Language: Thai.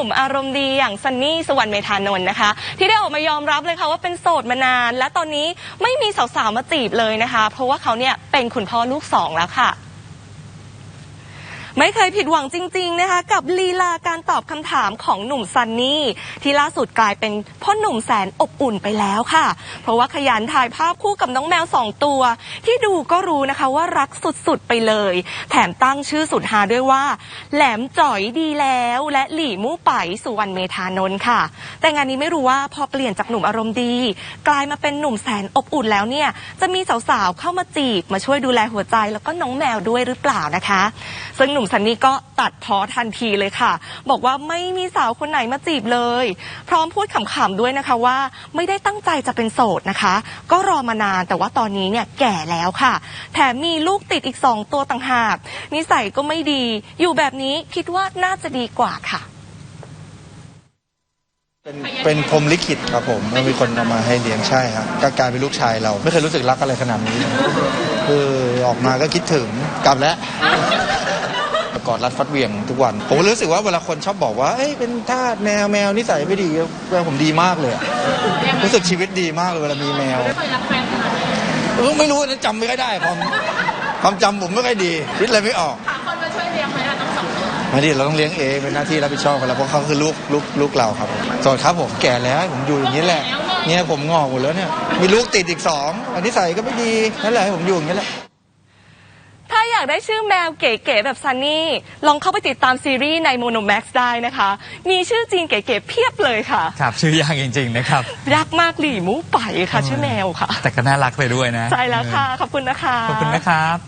นุ่มอารมณ์ดีอย่างซันนี่สวรรณเมธานนท์นะคะ ที่ได้ออกมายอมรับเลยค่ะว่าเป็นโสดมานาน และตอนนี้ไม่มีสาวๆมาจีบเลยนะคะ เพราะว่าเขาเนี่ยเป็นคุณพ่อลูกสองแล้วค่ะ ไม่เคยผิดหวังจริง ๆนะคะ กับลีลาการตอบคำถามของหนุ่มซันนี่ ที่ล่าสุดกลายเป็นพ่อหนุ่มแสนอบอุ่นไปแล้วค่ะ เพราะว่าขยันถ่ายภาพคู่กับน้องแมวสองตัว ที่ดูก็รู้นะคะว่ารักสุดๆไปเลย แถมตั้งชื่อสุดฮาด้วยว่า แหลมจ่อยดีแล้ว และหลี่มู่ไปสุวรรณเมธานนท์ค่ะ แต่งานนี้ไม่รู้ว่าพอเปลี่ยนจากหนุ่มอารมณ์ดี กลายมาเป็นหนุ่มแสนอบอุ่นแล้วเนี่ยจะมีสาวๆเข้ามาจีบมาช่วยดูแลหัวใจแล้วก็น้องแมวด้วยหรือเปล่านะคะ ซึ่งหนุ่มซันนี่ก็ตัดพ้อทันทีเลยค่ะ บอกว่าไม่มีสาวคนไหนมาจีบเลย พร้อมพูดขำๆด้วยนะคะว่า ไม่ได้ตั้งใจจะเป็นโสดนะคะ ก็รอมานานแต่ว่าตอนนี้เนี่ยแก่แล้วค่ะ แถมมีลูกติดอีกสองตัวต่างหากนิสัยก็ไม่ดี อยู่แบบนี้คิดว่าน่าจะดีกว่าค่ะเป็นเป็นพรมลิขิตครับผมแล้วมีคนเอามาให้เลี้ยงใช่ครับก็กลายเป็นลูกชายเรา ไม่เคยรู้สึกรักอะไรขนาดนี้ คือออกมาก็คิดถึงกลับแล้ว อดรัดฟัดเวียงทุกวัน ผมก็รู้สึกว่าเวลาคนชอบบอกว่า เอ้ยเป็นทาสแมวแมวนิสัยไม่ดีแมวผมดีมากเลยอะรู้สึกชีวิตดีมากเลยเวลามีแมวเออไม่รู้นะจำไม่ค่อยได้ความความจำผมไม่ค่อยดีคิดอะไรไม่ออกคนมาช่วยเลี้ยงไหมล่ะทั้งสองตัวไม่ดีเราต้องเลี้ยงเองเป็นหน้าที่รับผิดชอบกันแล้วเพราะเขาคือลูกลูกลูกเราครับโสดครับผมแก่แล้วผมอยู่อย่างนี้แหละเนี่ยผมงอกหมดแล้วเนี่ยมีลูกติดอีกสองอันนี้ใส่ก็ไม่ดีนั่นแหละให้ผมอยู่อย่างนี้แหละ อยากได้ชื่อแมวเก๋ๆแบบซันนี่ ลองเข้าไปติดตามซีรีส์ในโมโนแม็กซ์ได้นะคะ มีชื่อจีนเก๋ๆเพียบเลยค่ะ ครับชื่อยากจริง ๆ นะครับรักมากหลี่มูไปค่ะ ชื่อแมวค่ะ แต่ก็น่ารักไปด้วยนะ ใช่แล้วค่ะ ขอบคุณนะคะ ขอบคุณนะครับ